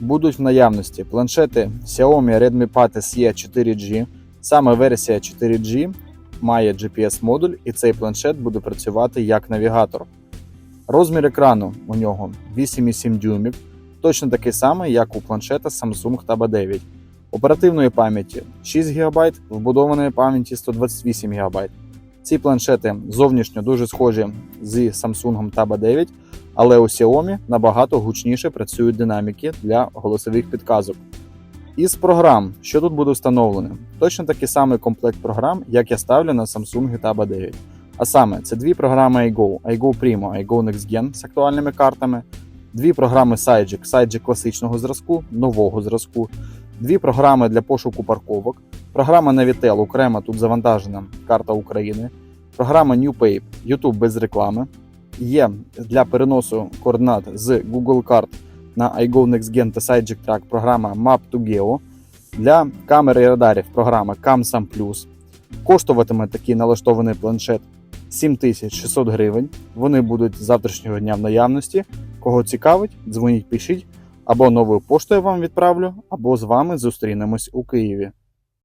будуть в наявності планшети Xiaomi Redmi Pad SE 4G. Саме версія 4G має GPS-модуль, і цей планшет буде працювати як навігатор. Розмір екрану у нього 8,7 дюймів, точно такий самий, як у планшета Samsung Tab 9. Оперативної пам'яті 6 ГБ, вбудованої пам'яті 128 ГБ. Ці планшети зовнішньо дуже схожі з Samsung Tab 9, але у Xiaomi набагато гучніше працюють динаміки для голосових підказок. Із програм, що тут буде встановлено, точно такий самий комплект програм, як я ставлю на Samsung Tab 9. А саме, це дві програми iGo, iGo Primo, iGo Next Gen з актуальними картами, дві програми Sidejack, Sidejack класичного зразку, нового зразку, дві програми для пошуку парковок, програма Navitel окремо тут завантажена карта України, програма NewPape, YouTube без реклами. Є для переносу координат з Google карт на iGo Next Gen та Sidejack Track програма Map2Geo. Для камер і радарів програма CamSam Plus. Коштуватиме такий налаштований планшет 7600 гривень. Вони будуть з завтрашнього дня в наявності. Кого цікавить, дзвоніть, пишіть, або новою поштою вам відправлю, або з вами зустрінемось у Києві.